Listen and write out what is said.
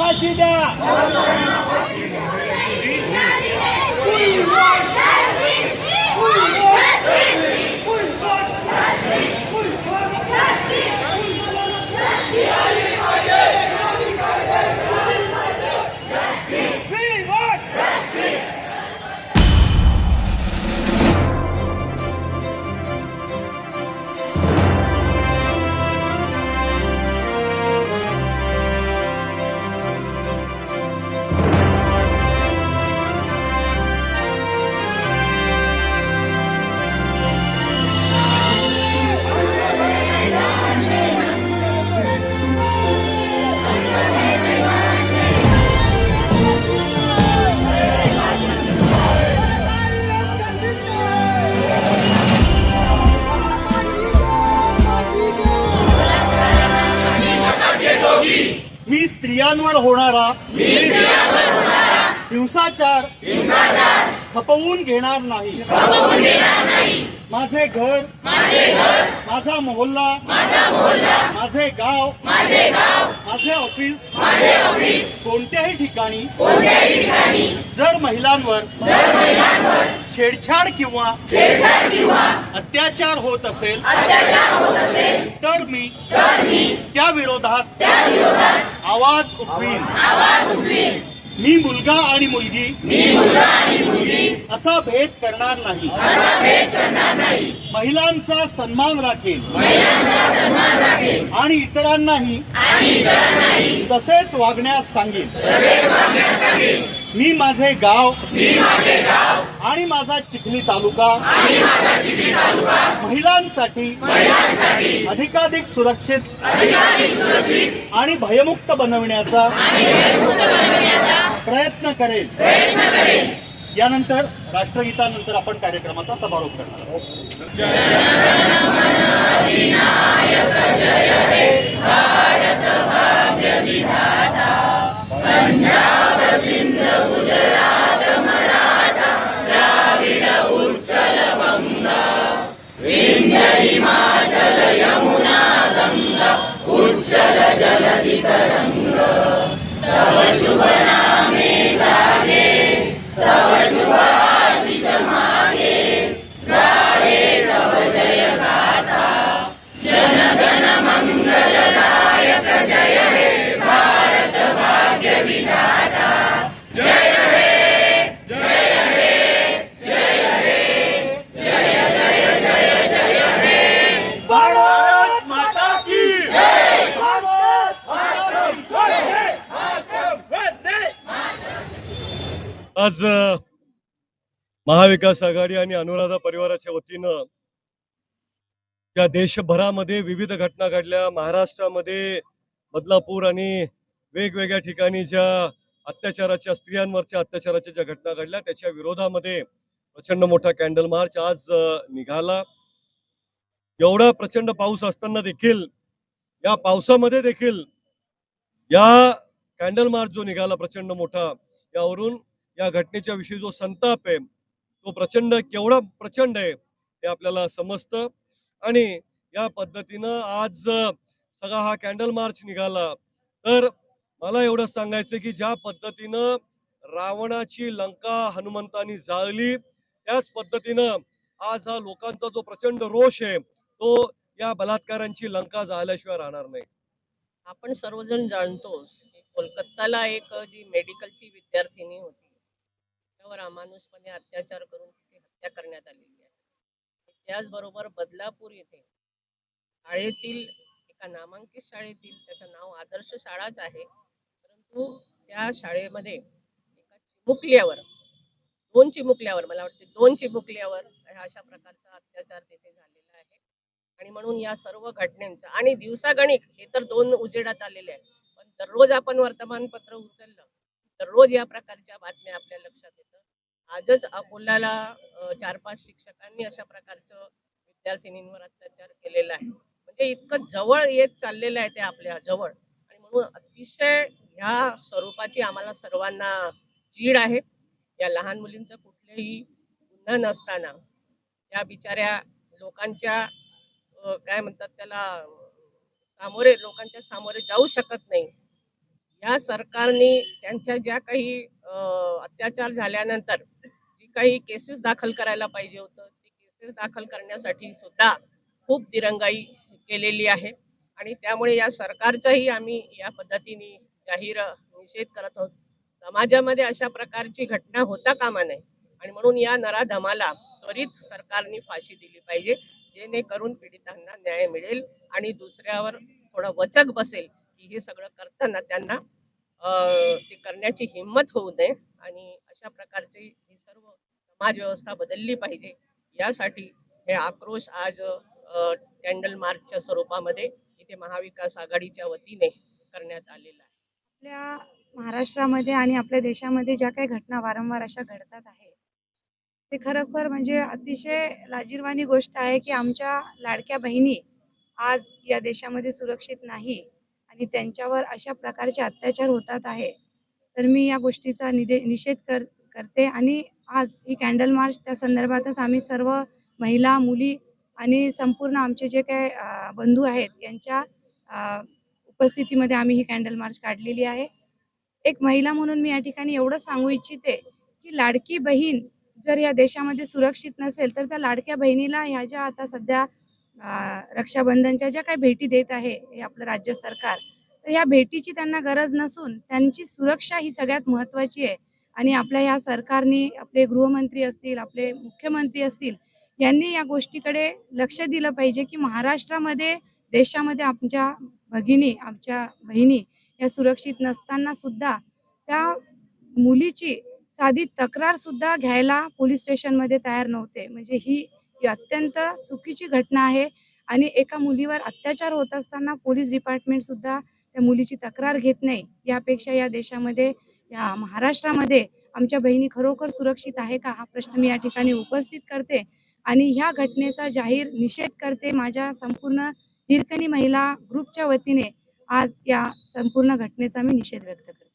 欢喜的，我，स्त्रियांवर होणारा हिंसाचार खपवून घेणार नाही. माझे घर माझा मोहल्ला माझे गाव माझे ऑफिस कोणत्याही ठिकाणी जर महिलांवर छेडछाड किंवा अत्याचार होत असेल तर मी त्या विरोधात आवाज उठवीन. मी मुलगा आणि मुलगी असा भेद करणार नाही. महिलांचा सन्मान राखेल. आणि इतरांनाही तसेच वागण्यास सांगेन. मी माझे गाव आणि माझा चिखली तालुका महिलांसाठी अधिकाधिक सुरक्षित आणि भयमुक्त बनविण्याचा प्रयत्न करेल यानंतर राष्ट्रगीतानंतर आपण कार्यक्रमाचा समारोप करणार आहोत भारत आज महाविकास आघाडी आणि अनुराधा परिवाराच्या वतीनं या देशभरामध्ये विविध घटना घडल्या. महाराष्ट्रामध्ये बदलापूर आणि वेगवेगळ्या ठिकाणी ज्या अत्याचाराच्या स्त्रियांवरच्या अत्याचाराच्या ज्या घटना घडल्या त्याच्या विरोधामध्ये प्रचंड मोठा कॅन्डल मार्च आज निघाला. एवढा प्रचंड पाऊस असताना देखील या पावसामध्ये देखील या कॅन्डल मार्च जो निघाला प्रचंड मोठा यावरून या घटनेच्या विषयी जो संताप आहे तो प्रचंड केवढा प्रचंड आहे हे आपल्याला समजतं. आणि या पद्धतीनं आज सगळा हा कॅन्डल मार्च निघाला. तर मला एवढं सांगायचं की ज्या पद्धतीनं रावणाची लंका हनुमंतानी जाळली त्याच पद्धतीनं आज हा लोकांचा जो प्रचंड रोष आहे तो या बलात्कारांची लंका जाळल्याशिवाय राहणार नाही. आपण सर्वजण जाणतोच की कोलकाताला एक जी मेडिकलची विद्यार्थिनी होती त्यावर अमानुषपणे अत्याचार करून तिची हत्या करण्यात आलेली आहे. त्याचबरोबर बदलापूर येथे शाळेतील एका नामांकित शाळेतील त्याचं नाव आदर्श शाळाच आहे. परंतु त्या शाळेमध्ये एका चिमुकल्यावर दोन चिमुकल्यावर मला वाटते दोन चिमुकल्यावर अशा प्रकारचा अत्याचार तिथे झालेला आहे. आणि म्हणून या सर्व घटनेचा आणि दिवसागणिक हे तर दोन उजेडात आलेले आहे पण दररोज आपण वर्तमानपत्र उचललं दररोज या प्रकारच्या बातम्या आपल्या लक्षात येतात आजच अकोल्याला चार पाच शिक्षकांनी अशा प्रकारचं विद्यार्थिनींवर अत्याचार केलेला आहे. म्हणजे इतकं जवळ येत चाललेलं आहे ते आपल्या जवळ. आणि म्हणून अतिशय ह्या स्वरूपाची आम्हाला सर्वांना चीड आहे. या लहान मुलींचं कुठलेही गुन्हा नसताना त्या बिचाऱ्या लोकांच्या काय म्हणतात त्याला सामोरे लोकांच्या सामोरे जाऊ शकत नाही. या सरकारने त्यांच्या ज्या काही अत्याचार झाल्यानंतर जी काही केसेस दाखल करायला पाहिजे होतं ती केसेस दाखल करण्यासाठी सुद्धा खूप दिरंगाई केलेली आहे. आणि त्यामुळे या सरकारचाही आम्ही या पद्धतीने जाहीर निषेध करत आहोत. समाजामध्ये अशा प्रकारची घटना होता कामा नये. आणि म्हणून या नराधमाला त्वरित सरकारने फाशी दिली पाहिजे जेणेकरून पीडितांना न्याय मिळेल आणि दुसऱ्यावर थोडं वचक बसेल की हे सगळं करताना त्यांना ते करण्याची हिंमत होऊ नये आणि अशा प्रकारची ही सर्व समाज व्यवस्था बदलली पाहिजे यासाठी हे आक्रोश आज कॅन्डल मार्चच्या स्वरूपामध्ये इथे महाविकास आघाडीच्या वतीने करण्यात आलेला आहे. आपल्या महाराष्ट्रामध्ये आणि आपल्या देशामध्ये ज्या काही घटना वारंवार अशा घडतात आहे ते खरोखर म्हणजे अतिशय लाजीरवाणी गोष्ट आहे की आमच्या लाडक्या बहिणी आज या देशामध्ये सुरक्षित नाही. आणि त्यांच्यावर अशा प्रकारचे अत्याचार होतात आहे. तर मी या गोष्टीचा निदे निषेध कर करते आणि आज ही कॅन्डल मार्च त्या संदर्भातच आम्ही सर्व महिला मुली आणि संपूर्ण आमचे जे काही बंधू आहेत यांच्या उपस्थितीमध्ये आम्ही ही कॅन्डल मार्च काढलेली आहे. एक महिला म्हणून मी या ठिकाणी एवढंच सांगू इच्छिते की लाडकी बहीण जर या देशामध्ये सुरक्षित नसेल तर त्या लाडक्या बहिणीला ह्या ज्या आता सध्या रक्षाबंधनच्या ज्या काही भेटी देत आहे हे आपलं राज्य सरकार तर ह्या भेटीची त्यांना गरज नसून त्यांची सुरक्षा ही सगळ्यात महत्त्वाची आहे. आणि आपल्या ह्या सरकारने आपले गृहमंत्री असतील आपले मुख्यमंत्री असतील यांनी या गोष्टीकडे लक्ष दिलं पाहिजे की महाराष्ट्रामध्ये देशामध्ये आमच्या भगिनी आमच्या बहिणी या सुरक्षित नसताना सुद्धा त्या मुलीची साधी तक्रार सुद्धा घ्यायला पोलीस स्टेशनमध्ये तयार नव्हते. म्हणजे ही ही अत्यंत चुकीची घटना आहे आणि एका मुलीवर अत्याचार होत असताना पोलीस डिपार्टमेंट सुद्धा त्या मुलीची तक्रार घेत नाही. यापेक्षा या देशामध्ये या महाराष्ट्रामध्ये आमच्या बहिणी खरोखर सुरक्षित आहे का? हा प्रश्न मी या ठिकाणी उपस्थित करते आणि ह्या घटनेचा जाहीर निषेध करते माझ्या संपूर्ण हिरकणी महिला ग्रुपच्या वतीने. आज या संपूर्ण घटनेचा मी निषेध व्यक्त करते.